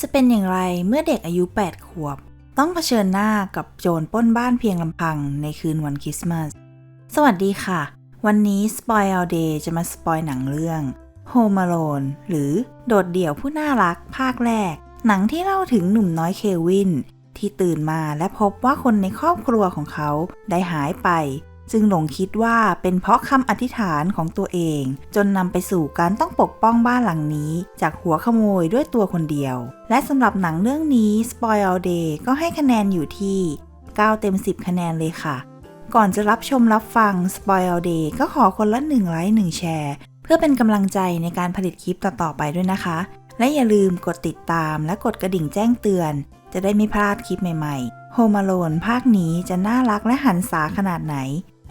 จะเป็นอย่างไรเมื่อเด็กอายุ 8 ขวบ ต้องเผชิญหน้ากับโจรปล้นบ้านเพียงลำพังในคืนวันคริสต์มาส สวัสดีค่ะ วันนี้ Spoil All Day จะมาสปอยหนังเรื่อง Home Alone หรือโดดเดี่ยวผู้น่ารักภาคแรก หนังที่เล่าถึงหนุ่มน้อยเควิน ที่ตื่นมาและพบว่าคนในครอบครัวของเขาได้หายไป จึงหลงคิดว่าเป็นเพราะคำอธิษฐานของตัวเอง จนนำไปสู่การต้องปกป้องบ้านหลังนี้ จากหัวขโมยด้วยตัวคนเดียว และสำหรับหนังเรื่องนี้ Spoil All Day ก็ให้คะแนนอยู่ที่ 9 เต็ม 10 คะแนนเลยค่ะ ก่อนจะรับชมรับฟัง Spoil All Day ก็ขอคนละ1ไลค์1แชร์ เพื่อเป็นกำลังใจในการผลิตคลิปต่อๆไปด้วยนะคะ และอย่าลืมกดติดตามและกดกระดิ่งแจ้งเตือน จะได้ไม่พลาดคลิปใหม่ๆ Home Alone ภาคนี้จะน่ารักและหันษาขนาดไหน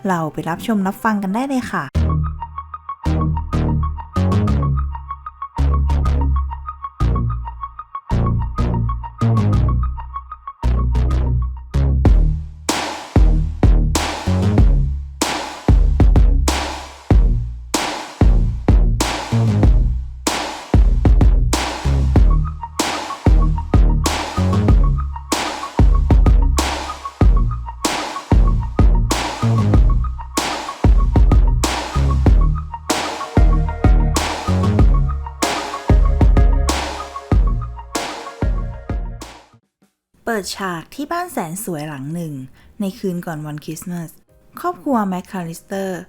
เราไปรับชมรับฟังกันได้เลยค่ะ ปิดฉากที่บ้านแสนสวยหลังหนึ่ง ในคืนก่อนวันคริสต์มาส ครอบครัวแมคคาลิสเตอร์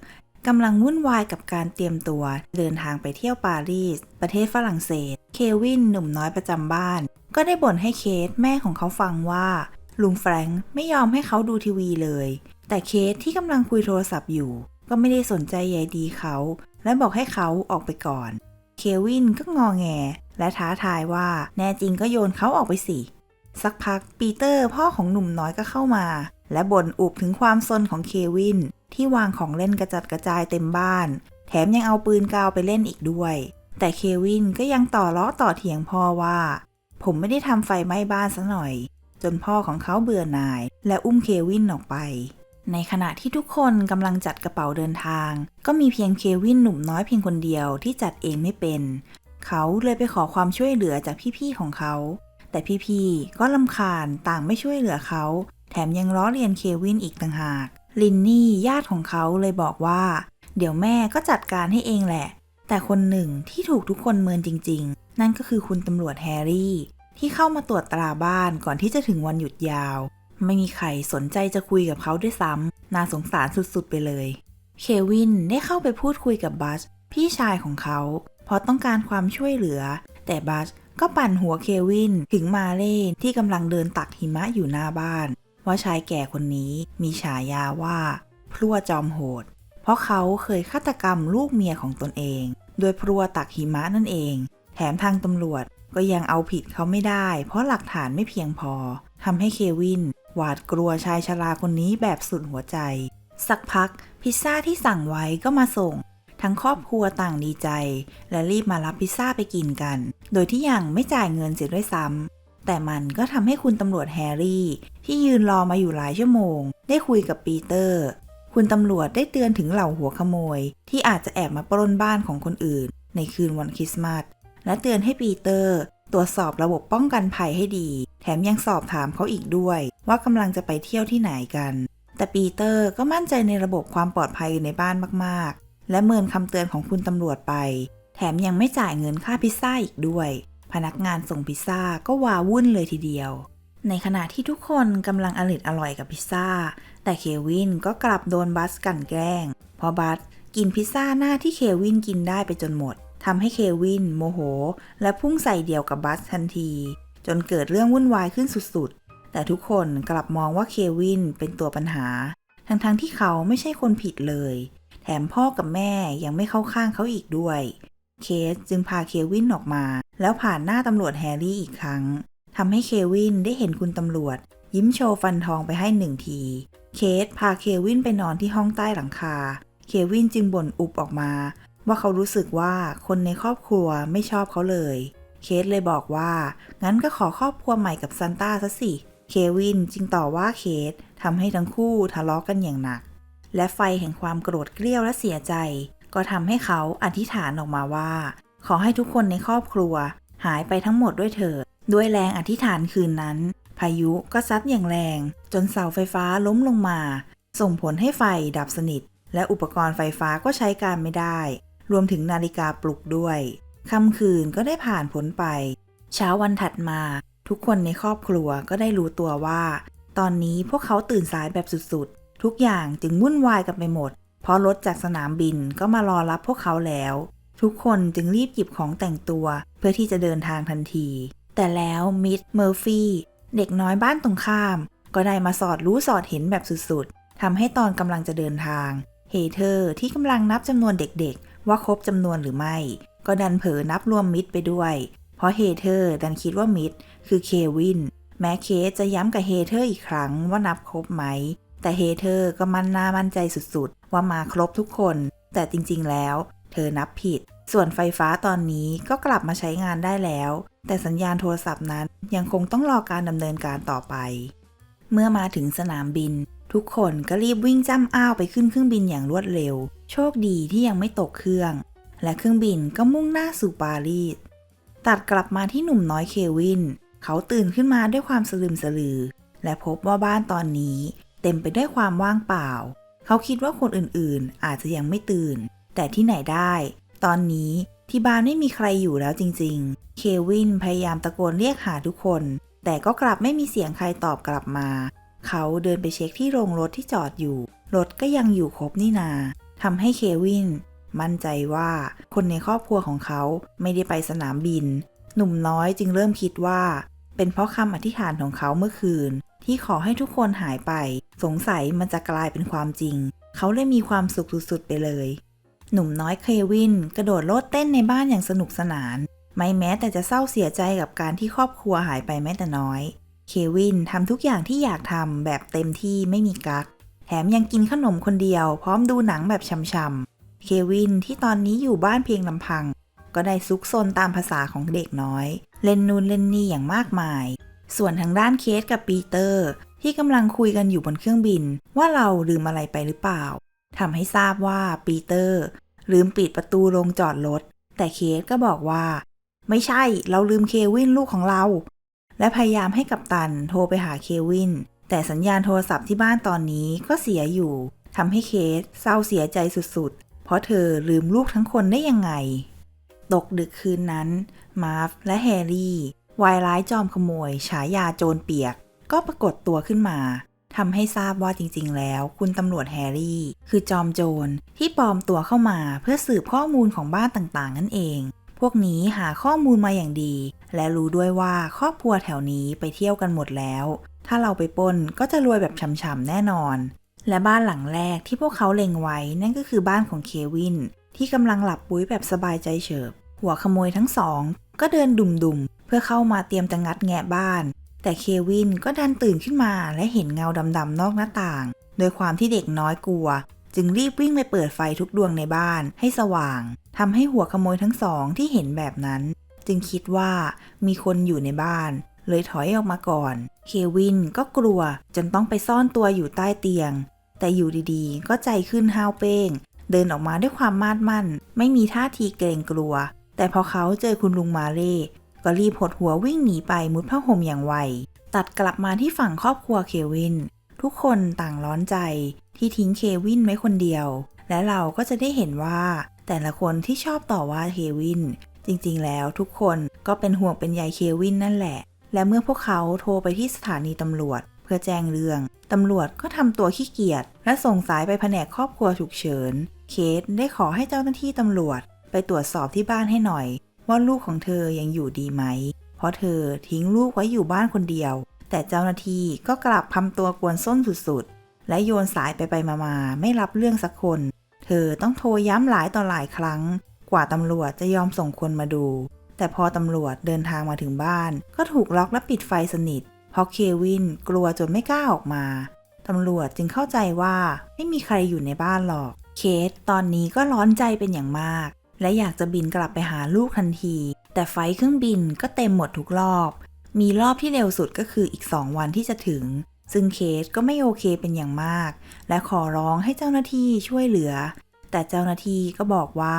กำลังวุ่นวายกับการเตรียมตัว เดินทางไปเที่ยวปารีส ประเทศฝรั่งเศส เควินหนุ่มน้อยประจำบ้าน ก็ได้บ่นให้เคทแม่ของเขาฟังว่าลุงแฟรงค์ไม่ยอมให้เขาดูทีวีเลย แต่เคทที่กำลังคุยโทรศัพท์อยู่ ก็ไม่ได้สนใจใยดีเขา และบอกให้เขาออกไปก่อน เควินก็งอแง และท้าทายว่าแน่จริงก็โยนเขาออกไปสิ สักพักปีเตอร์พ่อของหนุ่มน้อยก็เข้ามา และบ่นอุบถึงความซนของเควิน ที่วางของเล่นกระจัดกระจายเต็มบ้าน แถมยังเอาปืนกาวไปเล่นอีกด้วย แต่เควินก็ยังต่อล้อต่อเถียงพ่อว่า ผมไม่ได้ทำไฟไหม้บ้านซะหน่อย จนพ่อของเขาเบื่อหน่าย และอุ้มเควินออกไป ในขณะที่ทุกคนกำลังจัดกระเป๋าเดินทาง ก็มีเพียงเควินหนุ่มน้อยเพียงคนเดียวที่จัดเองไม่เป็น เขาเลยไปขอความช่วยเหลือจากพี่ๆของเขา แต่พี่ๆก็ลำคาญต่างไม่ช่วยเหลือเขา แถมยังล้อเลียนเควินอีกต่างหาก ลินนี่ญาติของเขาเลยบอกว่า เดี๋ยวแม่ก็จัดการให้เองแหละ แต่คนหนึ่งที่ถูกทุกคนเมินจริง ๆ นั่นก็คือคุณตำรวจแฮร์รี่ ที่เข้ามาตรวจตราบ้านก่อนที่จะถึงวันหยุดยาว ไม่มีใครสนใจจะคุยกับเขาด้วยซ้ำน่าสงสารสุดๆไปเลย เควินได้เข้าไปพูดคุยกับบัสพี่ชายของเขา เพราะต้องการความช่วยเหลือ แต่บัส ก็ปั่นหัวเควินถึงมาเล่ที่กำลังเดินตักหิมะอยู่หน้าบ้าน ว่าชายแก่คนนี้มีฉายาว่า พลั่วจอมโหด เพราะเขาเคยฆาตกรรมลูกเมียของตนเอง โดยพลัวตักหิมะนั่นเอง แถมทางตำรวจก็ยังเอาผิดเขาไม่ได้ เพราะหลักฐานไม่เพียงพอทำให้เควิน หวาดกลัวชายชราคนนี้แบบสุดหัวใจ สักพักพิซซ่าที่สั่งไว้ก็มาส่ง ทั้งครอบครัวต่างดีใจ และรีบมารับพิซซ่าไปกินกัน โดยที่ยังไม่จ่ายเงินเสียด้วยซ้ำ แต่มันก็ทำให้คุณตำรวจแฮร์รี่ ที่ยืนรอมาอยู่หลายชั่วโมง ได้คุยกับปีเตอร์ คุณตำรวจได้เตือนถึงเหล่าหัวขโมย ที่อาจจะแอบมาปล้นบ้านของคนอื่น ในคืนวันคริสต์มาส และเตือนให้ปีเตอร์ ตรวจสอบระบบป้องกันภัยให้ดี แถมยังสอบถามเขาอีกด้วย ว่ากำลังจะไปเที่ยวที่ไหนกันแต่ปีเตอร์ก็มั่นใจในระบบความปลอดภัยในบ้านมาก และเมินคำเตือนของคุณตำรวจไป แถมยังไม่จ่ายเงินค่าพิซซ่าอีกด้วย พนักงานส่งพิซซ่าก็วาวุ่นเลยทีเดียว ในขณะที่ทุกคนกำลังอร่อยอร่อยกับพิซซ่า แต่เควินก็กลับโดนบัสกั่นแกล้ง เพราะบัสกินพิซซ่าหน้าที่เควินกินได้ไปจนหมดทำให้เควินโมโห และพุ่งใส่เดี่ยวกับบัสทันที จนเกิดเรื่องวุ่นวายขึ้นสุดๆ แต่ทุกคนกลับมองว่าเควินเป็นตัวปัญหา ทั้งๆทที่เขาไม่ใช่คนผิดเลย แถมพ่อกับแม่ยังไม่เข้าข้างเขาอีกด้วย เคสจึงพาเควินออกมา แล้วผ่านหน้าตำรวจแฮร์รี่อีกครั้งทำให้เควินได้เห็นคุณตำรวจ ยิ้มโชว์ฟันทองไปให้หนึ่งที เคสพาเควินไปนอนที่ห้องใต้หลังคา เควินจึงบ่นอุบออกมา ว่าเขารู้สึกว่าคนในครอบครัวไม่ชอบเขาเลย เคสเลยบอกว่า งั้นก็ขอครอบครัวใหม่กับซันต้าซะสิ เควินจึงต่อว่าเคสทำให้ทั้งคู่ทะเลาะกันอย่างหนัก และไฟแห่งความโกรธเกรี้ยวและเสียใจ ก็ทำให้เขาอธิษฐานออกมาว่า ขอให้ทุกคนในครอบครัว หายไปทั้งหมดด้วยเถิดด้วยแรงอธิษฐานคืนนั้น พายุก็ซัดอย่างแรง จนเสาไฟฟ้าล้มลงมา ส่งผลให้ไฟดับสนิท และอุปกรณ์ไฟฟ้าก็ใช้การไม่ได้ รวมถึงนาฬิกาปลุกด้วยค่ำคืนก็ได้ผ่านพ้นไป เช้าวันถัดมา ทุกคนในครอบครัวก็ได้รู้ตัวว่า ตอนนี้พวกเขาตื่นสายแบบสุดๆ ทุกอย่างจึงวุ่นวายกันไปหมด เพราะรถจากสนามบินก็มารอรับพวกเขาแล้ว ทุกคนจึงรีบหยิบของแต่งตัว เพื่อที่จะเดินทางทันที แต่แล้วมิดเมอร์ฟี่เด็กน้อยบ้านตรงข้าม ก็ได้มาสอดรู้สอดเห็นแบบสุดๆทำให้ตอนกำลังจะเดินทางเฮเธอร์ที่กำลังนับจำนวนเด็กๆ ว่าครบจำนวนหรือไม่ ก็ดันเผลอนับรวมมิดไปด้วย เพราะเฮเธอร์ดันคิดว่ามิดคือเควินแม้เคสจะย้ำกับเฮเธอร์อีกครั้งว่านับครบไหม แต่เฮเธอ์ก็มั่นหน้ามั่นใจสุดๆ ว่ามาครบทุกคน แต่จริงๆแล้ว เธอนับผิด ส่วนไฟฟ้าตอนนี้ก็กลับมาใช้งานได้แล้ว แต่สัญญาณโทรศัพท์นั้นยังคงต้องรอการดำเนินการต่อไป เมื่อมาถึงสนามบิน ทุกคนก็รีบวิ่งจ้ำอ้าวไปขึ้นเครื่องบินอย่างรวดเร็ว โชคดีที่ยังไม่ตกเครื่อง และเครื่องบินก็มุ่งหน้าสู่ปารีสตัดกลับมาที่หนุ่มน้อยเควิน เขาตื่นขึ้นมาด้วยความสลืมสลือ และพบว่าบ้านตอนนี้ เต็มไปด้วยความว่างเปล่า เขาคิดว่าคนอื่นๆ อาจจะยังไม่ตื่น แต่ที่ไหนได้ ตอนนี้ที่บ้านไม่มีใครอยู่แล้วจริง ๆ เควินพยายามตะโกนเรียกหาทุกคน แต่ก็กลับไม่มีเสียงใครตอบกลับมา เขาเดินไปเช็คที่โรงรถที่จอดอยู่ รถก็ยังอยู่ครบนี่นาทำให้เควิน มั่นใจว่าคนในครอบครัวของเขาไม่ได้ไปสนามบิน หนุ่มน้อยจึงเริ่มคิดว่า เป็นเพราะคำอธิษฐานของเขาเมื่อคืน ที่ขอให้ทุกคนหายไป สงสัยมันจะกลายเป็นความจริง เขาเลยมีความสุขสุดๆไปเลย หนุ่มน้อยเควิน กระโดดโลดเต้นในบ้านอย่างสนุกสนาน ไม่แม้แต่จะเศร้าเสียใจกับการที่ครอบครัวหายไปแม้แต่น้อย เควินทำทุกอย่างที่อยากทำแบบเต็มที่ไม่มีกัก แถมยังกินขนมคนเดียว พร้อมดูหนังแบบช่ำๆเควินที่ตอนนี้อยู่บ้านเพียงลำพัง ก็ได้ซุกซนตามภาษาของเด็กน้อย เล่นนูนเล่นนี่อย่างมากมาย ส่วนทางด้านเคสกับปีเตอร์ ที่กำลังคุยกันอยู่บนเครื่องบิน ว่าเราลืมอะไรไปหรือเปล่าทำให้ทราบว่าปีเตอร์ ลืมปิดประตูโรงจอดรถ แต่เคสก็บอกว่า ไม่ใช่เราลืมเควินลูกของเรา และพยายามให้กับตันโทรไปหาเควิน แต่สัญญาณโทรศัพท์ที่บ้านตอนนี้ก็เสียอยู่ทำให้เคสเศร้าเสียใจสุดๆ เพราะเธอลืมลูกทั้งคนได้ยังไง ตกดึกคืนนั้น มาร์ฟและแฮร์รี่ วายร้ายจอมขโมย ฉายาโจรเปียก ก็ปรากฏตัวขึ้นมาทำให้ทราบว่าจริงๆ แล้ว คุณตำรวจแฮร์รี่ คือจอมโจรที่ปลอมตัวเข้ามาเพื่อสืบข้อมูลของบ้านต่างๆ นั่นเอง พวกนี้หาข้อมูลมาอย่างดี และรู้ด้วยว่าครอบครัวแถวนี้ไปเที่ยวกันหมดแล้ว ถ้าเราไปปนก็จะรวยแบบช่ำๆแน่นอน และบ้านหลังแรกที่พวกเขาเล็งไว้นั่นก็คือบ้านของเควิน ที่กำลังหลับปุ้ยแบบสบายใจเฉิบ หัวขโมยทั้งสอง ก็เดินดุ่มๆเพื่อเข้ามาเตรียมจะงัดแงะบ้าน แต่เควินก็ดันตื่นขึ้นมาและเห็นเงาดำๆนอกหน้าต่าง โดยความที่เด็กน้อยกลัว จึงรีบวิ่งไปเปิดไฟทุกดวงในบ้านให้สว่างทำให้หัวขโมยทั้งสองที่เห็นแบบนั้น จึงคิดว่ามีคนอยู่ในบ้าน เลยถอยออกมาก่อน เควินก็กลัวจนต้องไปซ่อนตัวอยู่ใต้เตียง แต่อยู่ดีๆ ก็ใจขึ้นห้าวเป้ง เดินออกมาด้วยความมาดมั่น ไม่มีท่าทีเกรงกลัว แต่พอเขาเจอคุณลุงมาเล่ ก็รีบหดหัววิ่งหนีไปมุดผ้าห่มอย่างไว ตัดกลับมาที่ฝั่งครอบครัวเควิน ทุกคนต่างร้อนใจที่ทิ้งเควินไว้คนเดียว และเราก็จะได้เห็นว่า แต่ละคนที่ชอบต่อว่าเควิน จริงๆ แล้วทุกคนก็เป็นห่วงเป็นใยเควินนั่นแหละ และเมื่อพวกเขาโทรไปที่สถานีตำรวจ เพื่อแจ้งเรื่อง ตำรวจก็ทำตัวขี้เกียจและส่งสายไปแผนกครอบครัวฉุกเฉิน เคสได้ขอให้เจ้าหน้าที่ตำรวจ ไปตรวจสอบที่บ้านให้หน่อย ว่าลูกของเธอยังอยู่ดีไหม เพราะเธอทิ้งลูกไว้อยู่บ้านคนเดียว แต่เจ้าหน้าที่ก็กลับทำตัวกวนส้นสุดๆ และโยนสายไปไปมาๆ ไม่รับเรื่องสักคน เธอต้องโทรย้ำหลายต่อหลายครั้ง กว่าตำรวจจะยอมส่งคนมาดู แต่พอตำรวจเดินทางมาถึงบ้าน ก็ถูกล็อกและปิดไฟสนิท เพราะเควินกลัวจนไม่กล้าออกมาตำรวจจึงเข้าใจว่าไม่มีใครอยู่ในบ้านหรอก เคสตอนนี้ก็ร้อนใจเป็นอย่างมาก และอยากจะบินกลับไปหาลูกทันที แต่ไฟเครื่องบินก็เต็มหมดทุกรอบ มีรอบที่เร็วสุดก็คืออีก 2 วันที่จะถึง ซึ่งเคสก็ไม่โอเคเป็นอย่างมาก และขอร้องให้เจ้าหน้าที่ช่วยเหลือ แต่เจ้าหน้าที่ก็บอกว่า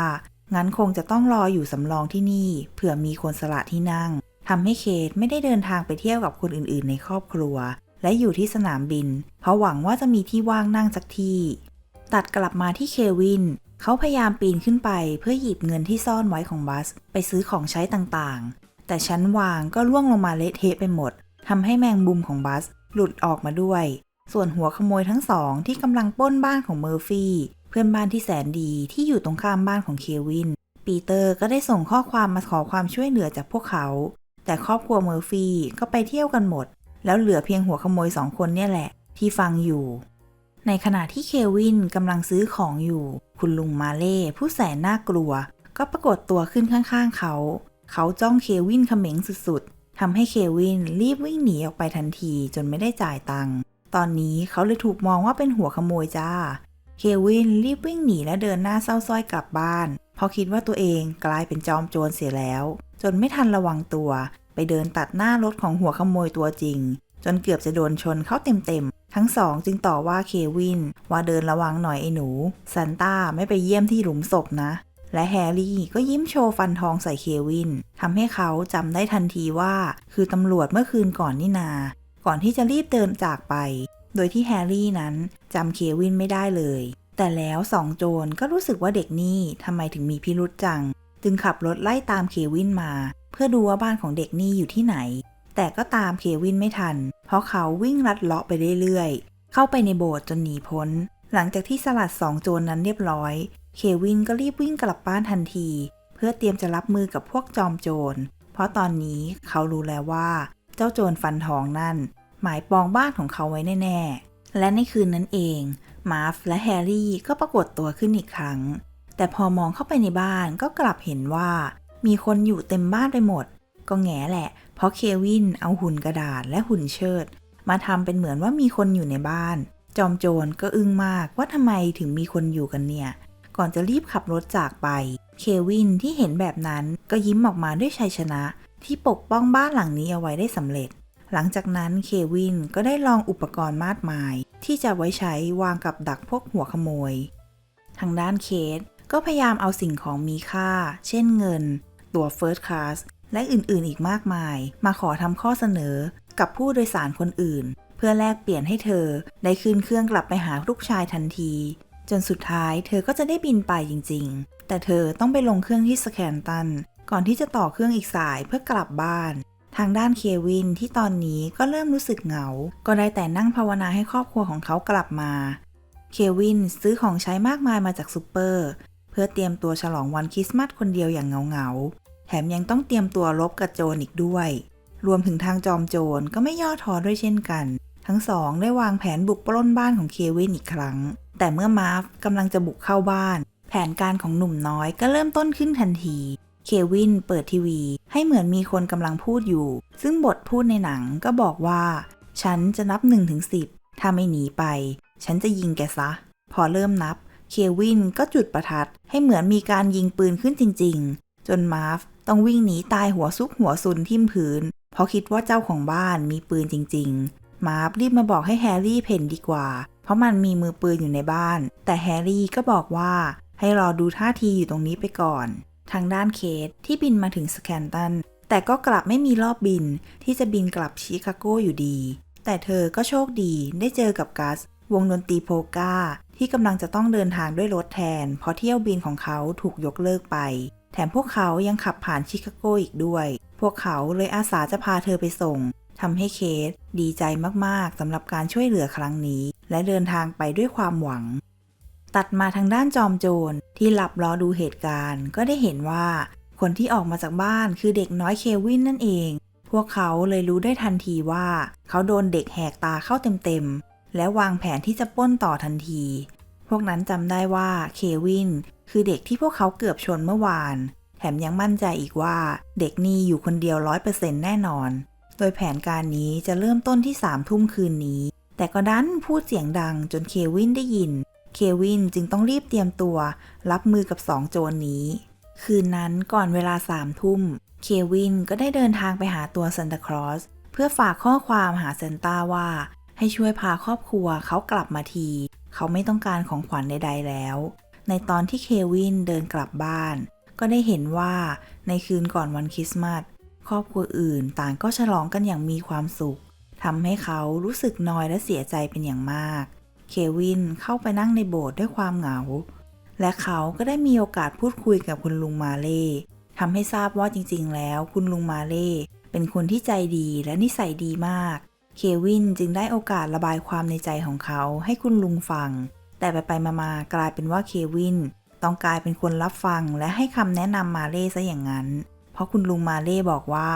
งั้นคงจะต้องรออยู่สำรองที่นี่ เผื่อมีคนสละที่นั่งทำให้เคทไม่ได้เดินทางไปเที่ยวกับคนอื่นๆ ในครอบครัว และอยู่ที่สนามบิน เพราะหวังว่าจะมีที่ว่างนั่งสักที่ ตัดกลับมาที่เควิน เขาพยายามปีนขึ้นไปเพื่อหยิบเงินที่ซ่อนไว้ของบัส ไปซื้อของใช้ต่างๆ แต่ชั้นวางก็ร่วงลงมาเละเทะไปหมดทำให้แมงมุมของบัสหลุดออกมาด้วย ส่วนหัวขโมยทั้งสองที่กำลังป้นบ้านของเมอร์ฟี่ เพื่อนบ้านที่แสนดีที่อยู่ตรงข้ามบ้านของเควิน ปีเตอร์ก็ได้ส่งข้อความมาขอความช่วยเหลือจากพวกเขา แต่ครอบครัวเมอร์ฟี่ก็ไปเที่ยวกันหมด แล้วเหลือเพียงหัวขโมยสองคนเนี่ยแหละ ที่ฟังอยู่ ในขณะที่เควินกำลังซื้อของอยู่ คุณลุงมาเล่ผู้แสนน่ากลัว ก็ปรากฏตัวขึ้นข้างๆเขา เขาจ้องเควินเขม็งสุดๆทำให้เควินรีบวิ่งหนีออกไปทันทีจนไม่ได้จ่ายตังค์ตอนนี้เขาเลยถูกมองว่าเป็นหัวขโมยจ้า เควินรีบวิ่งหนีและเดินหน้าเศร้าส้อยกลับบ้าน เพราะคิดว่าตัวเองกลายเป็นจอมโจรเสียแล้ว จนไม่ทันระวังตัว ไปเดินตัดหน้ารถของหัวขโมยตัวจริง จนเกือบจะโดนชนเข้าเต็มๆ ทั้งสองจึงต่อว่าเควินว่าเดินระวังหน่อยไอ้หนู ซันต้าไม่ไปเยี่ยมที่หลุมศพนะ และแฮร์รี่ก็ยิ้มโชว์ฟันทองใส่เควินทำให้เขาจำได้ทันทีว่า คือตำรวจเมื่อคืนก่อนนี่นา ก่อนที่จะรีบเดินจากไป โดยที่แฮร์รี่นั้นจำเควินไม่ได้เลย แต่แล้วสองโจรก็รู้สึกว่าเด็กนี่ทำไมถึงมีพิรุษจัง จึงขับรถไล่ตามเควินมา เพื่อดูว่าบ้านของเด็กนี่อยู่ที่ไหน แต่ก็ตามเควินไม่ทัน เพราะเขาวิ่งลัดเลาะไปเรื่อยๆ เข้าไปในโบสถ์จนหนีพ้น หลังจากที่สลัดสองโจรนนั้นเรียบร้อย เควินก็รีบวิ่งกลับบ้านทันที เพื่อเตรียมจะรับมือกับพวกจอมโจร เพราะตอนนี้เขารู้แล้วว่า เจ้าโจรฟันทองนั่น หมายปองบ้านของเขาไว้แน่ๆ และในคืนนั้นเอง มาร์ฟและแฮร์รี่ก็ปรากฏตัวขึ้นอีกครั้ง แต่พอมองเข้าไปในบ้านก็กลับเห็นว่า มีคนอยู่เต็มบ้านไปหมด ก็แง่แหละ เพราะเควินเอาหุ่นกระดาษและหุ่นเชิด มาทำเป็นเหมือนว่ามีคนอยู่ในบ้าน จอมโจรก็อึ้งมากว่าทำไมถึงมีคนอยู่กันเนี่ย ก่อนจะรีบขับรถจากไป เควินที่เห็นแบบนั้นก็ยิ้มออกมาด้วยชัยชนะ ที่ปกป้องบ้านหลังนี้เอาไว้ได้สำเร็จ หลังจากนั้นเควินก็ได้ลองอุปกรณ์มากมาย ที่จะไว้ใช้วางกับดักพวกหัวขโมย ทางด้านเคสก็พยายามเอาสิ่งของมีค่า เช่นเงิน ตั๋ว First Class และอื่นๆอีกมากมาย มาขอทำข้อเสนอกับผู้โดยสารคนอื่น เพื่อแลกเปลี่ยนให้เธอ ได้ขึ้นเครื่องกลับไปหาลูกชายทันที จนสุดท้ายเธอก็จะได้บินไปจริง ๆ แต่เธอต้องไปลงเครื่องที่สแคนตัน ก่อนที่จะต่อเครื่องอีกสายเพื่อกลับบ้าน ทางด้านเควินที่ตอนนี้ก็เริ่มรู้สึกเหงา ก็ได้แต่นั่งภาวนาให้ครอบครัวของเขากลับมา เควินซื้อของใช้มากมายมาจากซูเปอร์ เพื่อเตรียมตัวฉลองวันคริสต์มาสคนเดียวอย่างเหงาๆ มยังต้องเตรียมตัวรบกับโจรอีกด้วย รวมถึงทางจอมโจรก็ไม่ย่อท้อด้วยเช่นกัน ทั้งสองได้วางแผนบุกปล้นบ้านของเควินอีกครั้ง แต่เมื่อมาร์ฟกำลังจะบุกเข้าบ้าน แผนการของหนุ่มน้อยก็เริ่มต้นขึ้นทันที เควินเปิดทีวี ให้เหมือนมีคนกำลังพูดอยู่ ซึ่งบทพูดในหนังก็บอกว่า ฉันจะนับ1นถึงสิถ้าไม่หนีไป ฉันจะยิงแกซะ พอเริ่มนับ เควินก็จุดประทัดให้เหมือนมีการยิงปืนขึ้นจริง ๆ จนมาร์ฟ ต้องวิ่งหนีตายหัวซุกหัวซุนทิ่มพื้น เพราะคิดว่าเจ้าของบ้านมีปืนจริง ๆ มาร์ฟรีบมาบอกให้แฮร์รี่เพ่นดีกว่า เพราะมันมีมือปืนอยู่ในบ้าน แต่แฮร์รี่ก็บอกว่าให้รอดูท่าทีอยู่ตรงนี้ไปก่อน ทางด้านเคทที่บินมาถึงสแคนตันแต่ก็กลับไม่มีรอบบินที่จะบินกลับชิคาโกอยู่ดี แต่เธอก็โชคดีได้เจอกับกัส วงดนตรีโพกาที่กำลังจะต้องเดินทางด้วยรถแทน เพราะเที่ยวบินของเขาถูกยกเลิกไป แถมพวกเขายังขับผ่านชิคาโกอีกด้วย พวกเขาเลยอาสาจะพาเธอไปส่งทำให้เคทดีใจมากๆสำหรับการช่วยเหลือครั้งนี้ และเดินทางไปด้วยความหวัง ตัดมาทางด้านจอมโจรที่หลับรอดูเหตุการณ์ ก็ได้เห็นว่า คนที่ออกมาจากบ้านคือเด็กน้อยเควินนั่นเอง พวกเขาเลยรู้ได้ทันทีว่า เขาโดนเด็กแหกตาเข้าเต็มๆและวางแผนที่จะป้นต่อทันที พวกนั้นจำได้ว่าเควินคือเด็กที่พวกเขาเกือบชนเมื่อวาน แถมยังมั่นใจอีกว่าเด็กนี่อยู่คนเดียวร้อยเปอร์เซ็นต์แน่นอน โดยแผนการนี้จะเริ่มต้นที่สามทุ่มคืนนี้ แต่ก็ดันพูดเสียงดังจนเควินได้ยิน เควินจึงต้องรีบเตรียมตัว รับมือกับสองโจรนนี้ คืนนั้นก่อนเวลาสามทุ่ม เควินก็ได้เดินทางไปหาตัวซันตาคลอสเพื่อฝากข้อความหาเซนต้าว่า ให้ช่วยพาครอบครัวเขากลับมาที เขาไม่ต้องการของขวัญใด ๆ แล้ว ในตอนที่เควินเดินกลับบ้าน ก็ได้เห็นว่าในคืนก่อนวันคริสต์มาสครอบครัวอื่นต่างก็ฉลองกันอย่างมีความสุขทำให้เขารู้สึกนอยและเสียใจเป็นอย่างมาก เควินเข้าไปนั่งในโบสถ์ด้วยความเหงา และเขาก็ได้มีโอกาสพูดคุยกับคุณลุงมาเล่ทำให้ทราบว่าจริงๆ แล้ว คุณลุงมาเล่เป็นคนที่ใจดีและนิสัยดีมาก เควินจึงได้โอกาสระบายความในใจของเขาให้คุณลุงฟัง แต่ไปไปๆมาๆกลายเป็นว่าเควินต้องกลายเป็นคนรับฟังและให้คำแนะนำมาเล่ซะอย่างนั้น เพราะคุณลุงมาเล่บอกว่า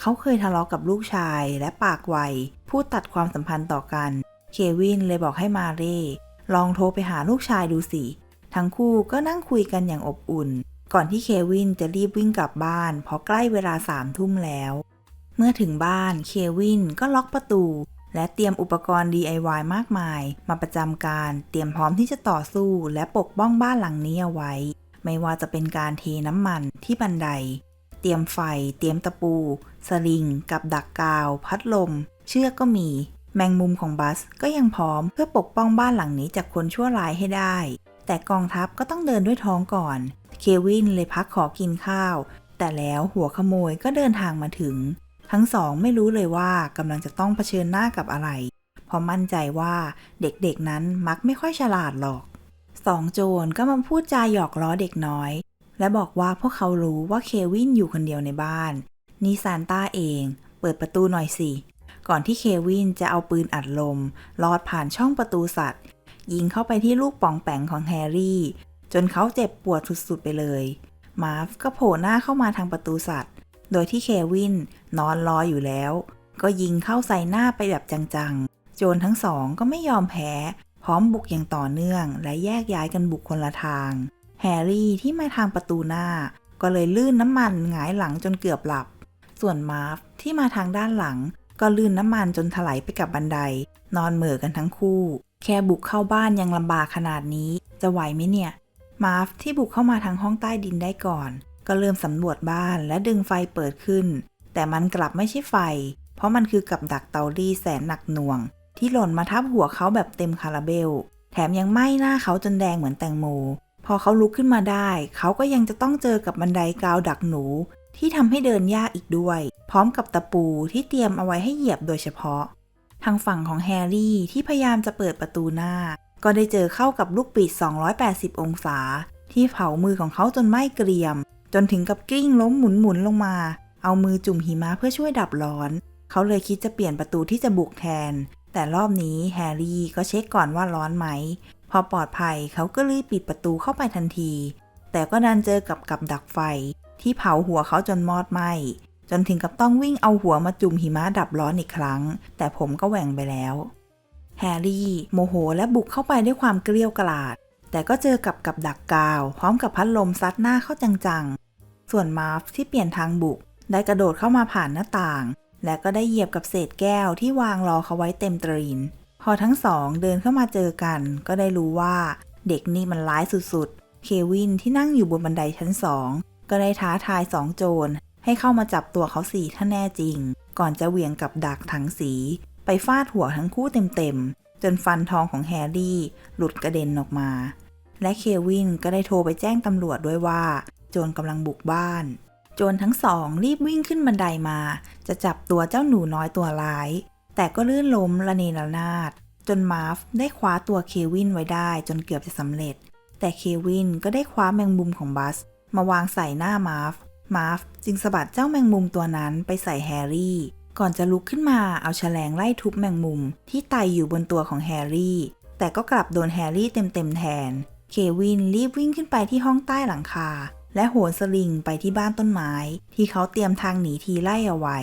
เขาเคยทะเลาะกับลูกชายและปากไวพูดตัดความสัมพันธ์ต่อกัน เควินเลยบอกให้มาเร่ลองโทรไปหาลูกชายดูสิ ทั้งคู่ก็นั่งคุยกันอย่างอบอุ่น ก่อนที่เควินจะรีบวิ่งกลับบ้าน เพราะใกล้เวลาสามทุ่มแล้ว เมื่อถึงบ้านเควินก็ล็อกประตู และเตรียมอุปกรณ์ DIY มากมาย มาประจำการ เตรียมพร้อมที่จะต่อสู้ และปกป้องบ้านหลังนี้เอาไว้ ไม่ว่าจะเป็นการเทน้ำมันที่บันได เตรียมไฟ เตรียมตะปู สลิง กับดักกาว พัดลม เชือกก็มี แมงมุมของบัสก็ยังพร้อมเพื่อปกป้องบ้านหลังนี้จากคนชั่วร้ายให้ได้ แต่กองทัพก็ต้องเดินด้วยท้องก่อน เควินเลยพักขอกินข้าว แต่แล้วหัวขโมยก็เดินทางมาถึง ทั้งสองไม่รู้เลยว่ากำลังจะต้องเผชิญหน้ากับอะไร เพราะมั่นใจว่าเด็กๆนั้นมักไม่ค่อยฉลาดหรอกสองโจรก็มาพูดจาหยอกล้อเด็กน้อย และบอกว่าพวกเขารู้ว่าเควินอยู่คนเดียวในบ้าน นี่ซานต้าเอง เปิดประตูหน่อยสิ ก่อนที่เควินจะเอาปืนอัดลม ลอดผ่านช่องประตูสัตว์ ยิงเข้าไปที่ลูกป่องแปงของแฮร์รี่ จนเขาเจ็บปวดสุดๆไปเลย มาร์ฟก็โผล่หน้าเข้ามาทางประตูสัตว์ โดยที่เควินนอนรออยู่แล้ว ก็ยิงเข้าใส่หน้าไปแบบจังๆ โจรทั้งสองก็ไม่ยอมแพ้ พร้อมบุกอย่างต่อเนื่อง และแยกย้ายกันบุกคนละทาง แฮร์รี่ที่มาทางประตูหน้า ก็เลยลื่นน้ำมันหงายหลังจนเกือบหลับ ส่วนมาร์ฟที่มาทางด้านหลัง ก็ลื่นน้ำมันจนถลายไปกับบันได นอนเหม่อกันทั้งคู่ แค่บุกเข้าบ้านยังลำบากขนาดนี้ จะไหวไหมเนี่ย มาร์ฟที่บุกเข้ามาทางห้องใต้ดินได้ก่อน ก็เริ่มสำรวจบ้านและดึงไฟเปิดขึ้น แต่มันกลับไม่ใช่ไฟ เพราะมันคือกับดักเตารีแสนหนักหน่วง ที่หล่นมาทับหัวเขาแบบเต็มคาราเบล แถมยังไหม้หน้าเขาจนแดงเหมือนแตงโม พอเขาลุกขึ้นมาได้ เขาก็ยังจะต้องเจอกับบันไดกาวดักหนู ที่ทำให้เดินยากอีกด้วย พร้อมกับตะปูที่เตรียมเอาไว้ให้เหยียบโดยเฉพาะ ทางฝั่งของแฮร์รี่ที่พยายามจะเปิดประตูหน้า ก็ได้เจอเข้ากับลูกปิด 280 องศา ที่เผามือของเขาจนไหม้เกรียม จนถึงกับกลิ้งล้มหมุนๆลงมา เอามือจุ่มหิมะเพื่อช่วยดับร้อน เขาเลยคิดจะเปลี่ยนประตูที่จะบุกแทน แต่รอบนี้แฮร์รี่ก็เช็คก่อนว่าร้อนไหม พอปลอดภัยเขาก็รีบปิดประตูเข้าไปทันที แต่ก็ดันเจอกับกับดักไฟ ที่เผาหัวเขาจนมอดไหมจนถึงกับต้องวิ่งเอาหัวมาจุ่มหิมะดับร้อนอีกครั้ง แต่ผมก็แหว่งไปแล้ว แฮร์รี่ โมโหและบุกเข้าไปด้วยความเกลี้ยวกล่อด แต่ก็เจอกับกับดักกาว พร้อมกับพัดลมซัดหน้าเข้าจังๆ ส่วนมาร์ฟที่เปลี่ยนทางบุก ได้กระโดดเข้ามาผ่านหน้าต่าง และก็ได้เหยียบกับเศษแก้วที่วางรอเขาไว้เต็มตรีน พอทั้งสองเดินเข้ามาเจอกัน ก็ได้รู้ว่าเด็กนี่มันร้ายสุดๆ เควินที่นั่งอยู่บนบันไดชั้นสองก็ได้ท้าทายสองโจร ให้เข้ามาจับตัวเขาสี่ถ้าแน่จริง ก่อนจะเหวี่ยงกับดักถังสี ไปฟาดหัวทั้งคู่เต็มๆจนฟันทองของแฮร์รี่ หลุดกระเด็นออกมา และเควินก็ได้โทรไปแจ้งตำรวจด้วยว่า โจรกำลังบุกบ้าน โจรทั้งสองรีบวิ่งขึ้นบันไดมา จะจับตัวเจ้าหนูน้อยตัวร้าย แต่ก็ลื่นล้มระเนระนาด จนมาร์ฟได้คว้าตัวเควินไว้ได้จนเกือบจะสำเร็จ แต่เควินก็ได้คว้าแมงมุมของบัส มาวางใส่หน้ามาร์ฟมาร์ฟจึงสะบัดเจ้าแมงมุมตัวนั้นไปใส่แฮร์รี่ ก่อนจะลุกขึ้นมาเอาแฉลงไล่ทุบแมงมุมที่ไต่อยู่บนตัวของแฮร์รี่ แต่ก็กลับโดนแฮร์รี่เต็มๆแทน เควินรีบวิ่งขึ้นไปที่ห้องใต้หลังคา และโหนสลิงไปที่บ้านต้นไม้ ที่เขาเตรียมทางหนีทีไล่เอาไว้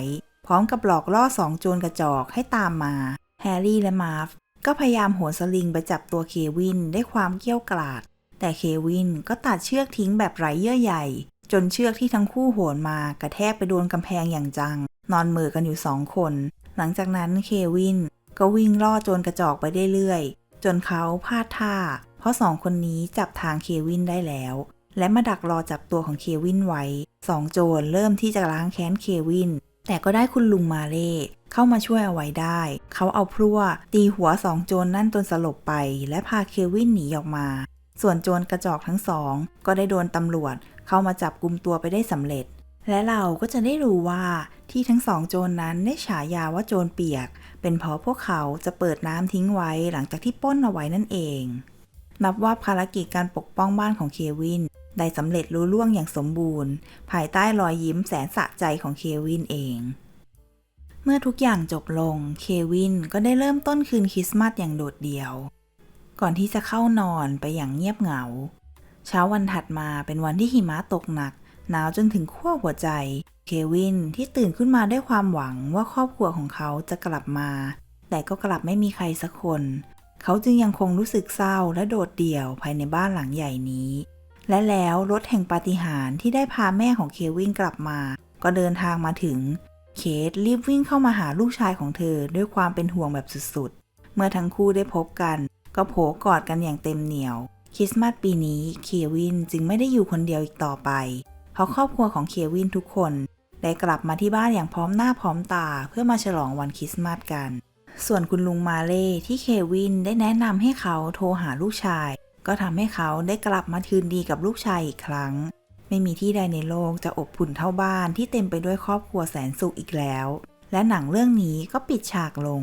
พร้อมกับหลอกล่อสองโจรกระจอกให้ตามมา แฮร์รี่และมาร์ฟก็พยายามโหนสลิงไปจับตัวเควินด้วยความเกี้ยวกราด แต่เควินก็ตัดเชือกทิ้งแบบไร้เยื่อใยจนเชือกที่ทั้งคู่โหนมากระแทกไปโดนกำแพงอย่างจัง นอนเมือกันอยู่สองคน หลังจากนั้นเควินก็วิ่งล่อโจรกระจอกไปเรื่อยๆจนเขาพลาดท่า เพราะสองคนนี้จับทางเควินได้แล้ว และมาดักรอจับตัวของเควินไว้สองโจรเริ่มที่จะล้างแค้นเควิน แต่ก็ได้คุณลุงมาเล่เข้ามาช่วยเอาไว้ได้ เขาเอาพลั่วตีหัวสองโจรนั่นจนสลบไป และพาเควินหนีออกมา ส่วนโจรกระจอกทั้งสอง ก็ได้โดนตำรวจ เข้ามาจับกลุมตัวไปได้สำเร็จ และเราก็จะได้รู้ว่าที่ทั้งสองโจรนนั้นได้ฉายาว่าโจรเปียก เป็นเพราะพวกเขาจะเปิดน้ำทิ้งไว้หลังจากที่ป้นเอาไว้นั่นเอง นับว่าภารกิจการปกป้องบ้านของเควิน ได้สำเร็จลุล่วงอย่างสมบูรณ์ ภายใต้รอยยิ้มแสนสะใจของเควินเอง เมื่อทุกอย่างจบลง เควินก็ได้เริ่มต้นคืนคริสต์มาสอย่างโดดเดี่ยว ก่อนที่จะเข้านอนไปอย่างเงียบเหงา เช้าวันถัดมาเป็นวันที่หิมะตกหนัก หนาวจนถึงขั้วหัวใจ เควินที่ตื่นขึ้นมาด้วยความหวังว่าครอบครัวของเขาจะกลับมา แต่ก็กลับไม่มีใครสักคน เขาจึงยังคงรู้สึกเศร้าและโดดเดี่ยวภายในบ้านหลังใหญ่นี้ และแล้วรถแห่งปาฏิหาริย์ที่ได้พาแม่ของเควินกลับมา ก็เดินทางมาถึง เคทรีบวิ่งเข้ามาหาลูกชายของเธอด้วยความเป็นห่วงแบบสุดๆ เมื่อทั้งคู่ได้พบกัน ก็โผกอดกันอย่างเต็มเหนียว คริสต์มาสปีนี้เควินจึงไม่ได้อยู่คนเดียวอีกต่อไป เพราะครอบครัวของเควินทุกคน ได้กลับมาที่บ้านอย่างพร้อมหน้าพร้อมตาเพื่อมาฉลองวันคริสต์มาสกัน ส่วนคุณลุงมาเล่ที่เควินได้แนะนำให้เขาโทรหาลูกชาย ก็ทำให้เขาได้กลับมาคืนดีกับลูกชายอีกครั้ง ไม่มีที่ใดในโลกจะอบอุ่นเท่าบ้านที่เต็มไปด้วยครอบครัวแสนสุขอีกแล้ว และหนังเรื่องนี้ก็ปิดฉากลง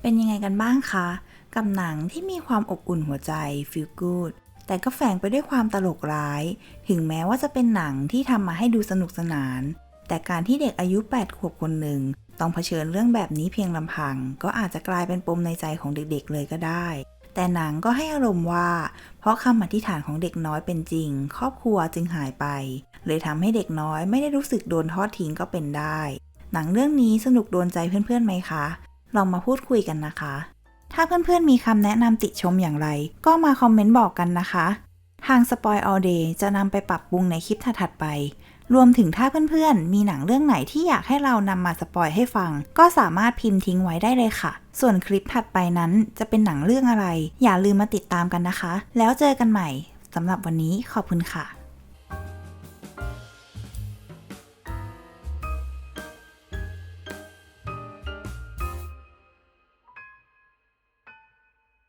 เป็นยังไงกันบ้างคะ กับหนังที่มีความอบอุ่นหัวใจ feel good แต่ก็แฝงไปด้วยความตลกร้าย ถึงแม้ว่าจะเป็นหนังที่ทำมาให้ดูสนุกสนาน แต่การที่เด็กอายุ 8 ขวบคนหนึ่ง ต้องเผชิญเรื่องแบบนี้เพียงลำพัง ก็อาจจะกลายเป็นปมในใจของเด็กๆเลยก็ได้ แต่หนังก็ให้อารมณ์ว่า เพราะคำอธิษฐานของเด็กน้อยเป็นจริง ครอบครัวจึงหายไป เลยทำให้เด็กน้อยไม่ได้รู้สึกโดนทอดทิ้งก็เป็นได้ หนังเรื่องนี้สนุกโดนใจเพื่อนๆไหมคะ ลองมาพูดคุยกันนะคะ ถ้าเพื่อนๆมีคำแนะนำติชมอย่างไร ก็มาคอมเมนต์บอกกันนะคะ ทาง Spoil All Day จะนำไปปรับปรุงในคลิปถัดๆไป รวมถึงถ้าเพื่อนๆ มีหนังเรื่องไหนที่อยากให้เรานำมาสปอยให้ฟัง ก็สามารถพิมพ์ทิ้งไว้ได้เลยค่ะ ส่วนคลิปถัดไปนั้นจะเป็นหนังเรื่องอะไร อย่าลืมมาติดตามกันนะคะ แล้วเจอกันใหม่สำหรับวันนี้ขอบคุณค่ะ